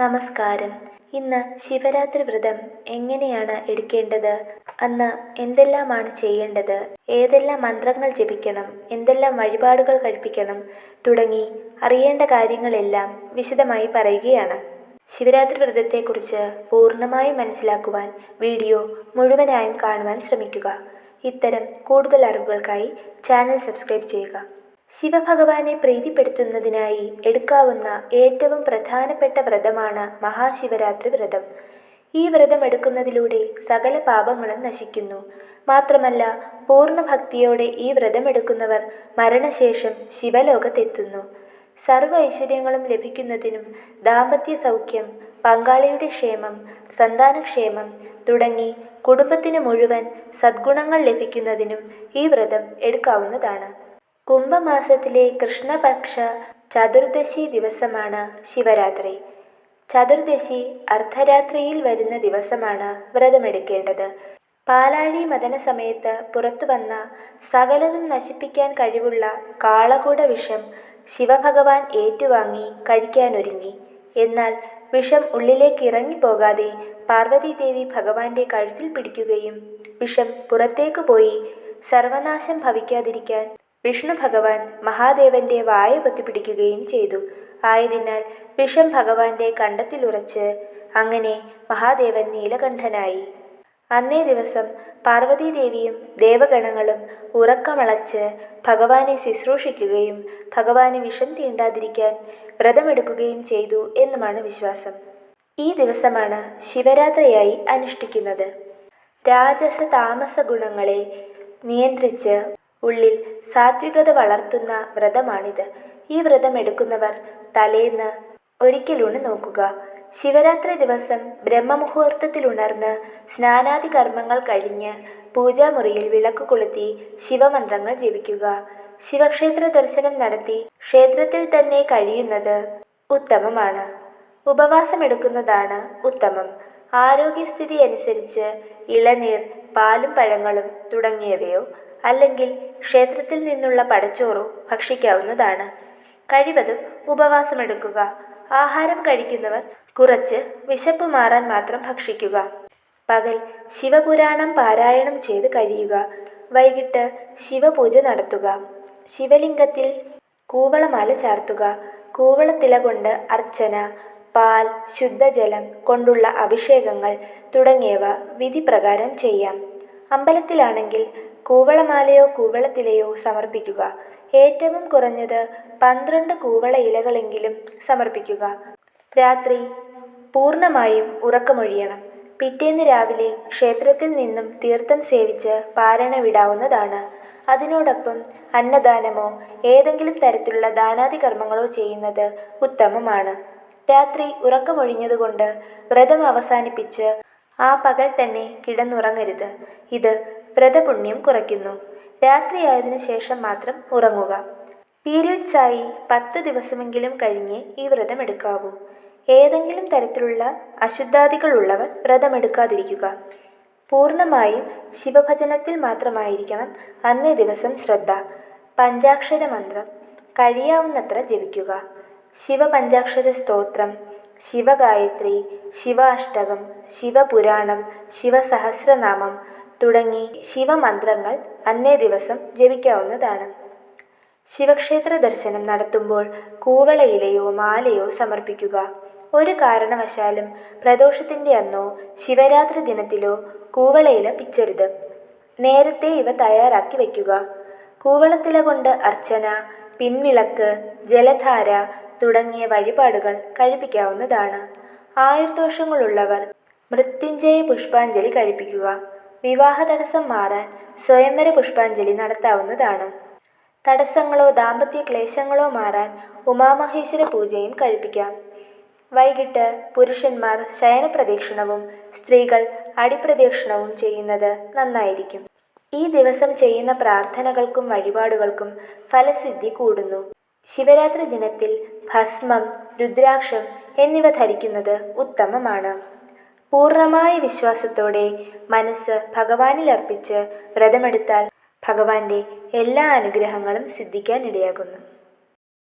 നമസ്കാരം. ഇന്ന് ശിവരാത്രി വ്രതം എങ്ങനെയാണ് എടുക്കേണ്ടത്? അന്ന് എന്തെല്ലാമാണ് ചെയ്യേണ്ടത്? ഏതെല്ലാം മന്ത്രങ്ങൾ ജപിക്കണം? എന്തെല്ലാം വഴിപാടുകൾ കഴിപ്പിക്കണം? തുടങ്ങി അറിയേണ്ട കാര്യങ്ങളെല്ലാം വിശദമായി പറയുകയാണ്. ശിവരാത്രി വ്രതത്തെക്കുറിച്ച് പൂർണമായും മനസ്സിലാക്കുവാൻ വീഡിയോ മുഴുവനായും കാണുവാൻ ശ്രമിക്കുക. ഇത്തരം കൂടുതൽ അറിവുകൾക്കായി ചാനൽ സബ്സ്ക്രൈബ് ചെയ്യുക. ശിവഭഗവാനെ പ്രീതിപ്പെടുത്തുന്നതിനായി എടുക്കാവുന്ന ഏറ്റവും പ്രധാനപ്പെട്ട വ്രതമാണ് മഹാശിവരാത്രി വ്രതം. ഈ വ്രതം എടുക്കുന്നതിലൂടെ സകല പാപങ്ങളും നശിക്കുന്നു. മാത്രമല്ല പൂർണ ഭക്തിയോടെ ഈ വ്രതമെടുക്കുന്നവർ മരണശേഷം ശിവലോകത്തെത്തുന്നു. സർവ ഐശ്വര്യങ്ങളും ലഭിക്കുന്നതിനും ദാമ്പത്യ സൗഖ്യം പങ്കാളിയുടെ ക്ഷേമം സന്താനക്ഷേമം തുടങ്ങി കുടുംബത്തിന് മുഴുവൻ സദ്ഗുണങ്ങൾ ലഭിക്കുന്നതിനും ഈ വ്രതം എടുക്കാവുന്നതാണ്. കുംഭമാസത്തിലെ കൃഷ്ണപക്ഷ ചതുർദശി ദിവസമാണ് ശിവരാത്രി. ചതുർദശി അർദ്ധരാത്രിയിൽ വരുന്ന ദിവസമാണ് വ്രതമെടുക്കേണ്ടത്. പാലാഴി മദന സമയത്ത് പുറത്തു വന്ന സകലതും നശിപ്പിക്കാൻ കഴിവുള്ള കാളകൂട വിഷം ശിവഭഗവാൻ ഏറ്റുവാങ്ങി കഴിക്കാനൊരുങ്ങി. എന്നാൽ വിഷം ഉള്ളിലേക്ക് ഇറങ്ങിപ്പോകാതെ പാർവതീദേവി ഭഗവാന്റെ കഴുത്തിൽ പിടിക്കുകയും വിഷം പുറത്തേക്ക് പോയി സർവനാശം ഭവിക്കാതിരിക്കാൻ വിഷ്ണു ഭഗവാൻ മഹാദേവന്റെ വായ പൊത്തിപ്പിടിക്കുകയും ചെയ്തു. ആയതിനാൽ വിഷം ഭഗവാന്റെ കണ്ടത്തിലുറച്ച് അങ്ങനെ മഹാദേവൻ നീലകണ്ഠനായി. അന്നേ ദിവസം പാർവതീദേവിയും ദേവഗണങ്ങളും ഉറക്കമളച്ച് ഭഗവാനെ ശുശ്രൂഷിക്കുകയും ഭഗവാന് വിഷം തീണ്ടാതിരിക്കാൻ വ്രതമെടുക്കുകയും ചെയ്തു എന്നുമാണ് വിശ്വാസം. ഈ ദിവസമാണ് ശിവരാത്രിയായി അനുഷ്ഠിക്കുന്നത്. രാജസ താമസ ഗുണങ്ങളെ നിയന്ത്രിച്ച് ഉള്ളിൽ സാത്വികത വളർത്തുന്ന വ്രതമാണിത്. ഈ വ്രതം എടുക്കുന്നവർ തലേന്ന് ഒരിക്കലൂണ് നോക്കുക. ശിവരാത്രി ദിവസം ബ്രഹ്മമുഹൂർത്തത്തിൽ ഉണർന്ന് സ്നാനാദി കർമ്മങ്ങൾ കഴിഞ്ഞ് പൂജാമുറിയിൽ വിളക്ക് കൊളുത്തി ശിവമന്ത്രങ്ങൾ ജപിക്കുക. ശിവക്ഷേത്ര ദർശനം നടത്തി ക്ഷേത്രത്തിൽ തന്നെ കഴിയുന്നത് ഉത്തമമാണ്. ഉപവാസമെടുക്കുന്നതാണ് ഉത്തമം. ആരോഗ്യസ്ഥിതി അനുസരിച്ച് ഇളനീർ പാലും പഴങ്ങളും തുടങ്ങിയവയോ അല്ലെങ്കിൽ ക്ഷേത്രത്തിൽ നിന്നുള്ള പടച്ചോറോ ഭക്ഷിക്കാവുന്നതാണ്. കഴിവതും ഉപവാസമെടുക്കുക. ആഹാരം കഴിക്കുന്നവർ കുറച്ച് വിശപ്പ് മാറാൻ മാത്രം ഭക്ഷിക്കുക. പകൽ ശിവപുരാണം പാരായണം ചെയ്ത് കഴിയുക. വൈകിട്ട് ശിവപൂജ നടത്തുക. ശിവലിംഗത്തിൽ കൂവളമാല ചാർത്തുക. കൂവളത്തില കൊണ്ട് അർച്ചന പാൽ ശുദ്ധജലം കൊണ്ടുള്ള അഭിഷേകങ്ങൾ തുടങ്ങിയവ വിധിപ്രകാരം ചെയ്യാം. അമ്പലത്തിലാണെങ്കിൽ കൂവളമാലയോ കൂവളത്തിലയോ സമർപ്പിക്കുക. ഏറ്റവും കുറഞ്ഞത് പന്ത്രണ്ട് കൂവള ഇലകളെങ്കിലും സമർപ്പിക്കുക. രാത്രി പൂർണമായും ഉറക്കമൊഴിയണം. പിറ്റേന്ന് രാവിലെ ക്ഷേത്രത്തിൽ നിന്നും തീർത്ഥം സേവിച്ച് പാരണ വിടാവുന്നതാണ്. അതിനോടൊപ്പം അന്നദാനമോ ഏതെങ്കിലും തരത്തിലുള്ള ദാനാദി കർമ്മങ്ങളോ ചെയ്യുന്നത് ഉത്തമമാണ്. രാത്രി ഉറക്കമൊഴിഞ്ഞതുകൊണ്ട് വ്രതം അവസാനിപ്പിച്ച് ആ പകൽ തന്നെ കിടന്നുറങ്ങരുത്. ഇത് വ്രതപുണ്യം കുറയ്ക്കുന്നു. രാത്രിയായതിനു ശേഷം മാത്രം ഉറങ്ങുക. പീരിയഡ്സ് ആയി പത്ത് ദിവസമെങ്കിലും കഴിഞ്ഞ് ഈ വ്രതം എടുക്കാവൂ. ഏതെങ്കിലും തരത്തിലുള്ള അശുദ്ധാദികൾ ഉള്ളവർ വ്രതമെടുക്കാതിരിക്കുക. പൂർണമായും ശിവഭജനത്തിൽ മാത്രമായിരിക്കണം അന്നേ ദിവസം ശ്രദ്ധ. പഞ്ചാക്ഷര മന്ത്രം കഴിയാവുന്നത്ര ജപിക്കുക. ശിവപഞ്ചാക്ഷര സ്തോത്രം ശിവഗായത്രി ശിവാഷ്ടകം ശിവപുരാണം ശിവസഹസ്രനാമം തുടങ്ങി ശിവമന്ത്രങ്ങൾ അന്നേ ദിവസം ജപിക്കാവുന്നതാണ്. ശിവക്ഷേത്ര ദർശനം നടത്തുമ്പോൾ കൂവളയിലയോ മാലയോ സമർപ്പിക്കുക. ഒരു കാരണവശാലും പ്രദോഷത്തിന്റെ അന്നോ ശിവരാത്രി ദിനത്തിലോ കൂവളയില പിച്ചരുത്. നേരത്തെ ഇവ തയ്യാറാക്കി വയ്ക്കുക. കൂവളത്തില കൊണ്ട് അർച്ചന പിൻവിളക്ക് ജലധാര തുടങ്ങിയ വഴിപാടുകൾ കഴിപ്പിക്കാവുന്നതാണ്. ആയുർദോഷങ്ങളുള്ളവർ മൃത്യുഞ്ജയ പുഷ്പാഞ്ജലി കഴിപ്പിക്കുക വിവാഹ തടസ്സം മാറാൻ സ്വയംവര പുഷ്പാഞ്ജലി നടത്താവുന്നതാണ്. തടസ്സങ്ങളോ ദാമ്പത്യ ക്ലേശങ്ങളോ മാറാൻ ഉമാമഹേശ്വര പൂജയും കഴിപ്പിക്കാം. വൈകിട്ട് പുരുഷന്മാർ ശയനപ്രദക്ഷിണവും സ്ത്രീകൾ അടിപ്രദക്ഷിണവും ചെയ്യുന്നത് നന്നായിരിക്കും. ഈ ദിവസം ചെയ്യുന്ന പ്രാർത്ഥനകൾക്കും വഴിപാടുകൾക്കും ഫലസിദ്ധി കൂടുന്നു. ശിവരാത്രി ദിനത്തിൽ ഭസ്മം രുദ്രാക്ഷം എന്നിവ ധരിക്കുന്നത് ഉത്തമമാണ്. പൂർണമായ വിശ്വാസത്തോടെ മനസ്സ് ഭഗവാനിൽ അർപ്പിച്ച് വ്രതമെടുത്താൽ ഭഗവാന്റെ എല്ലാ അനുഗ്രഹങ്ങളും സിദ്ധിക്കാൻ ഇടയാകുന്നു.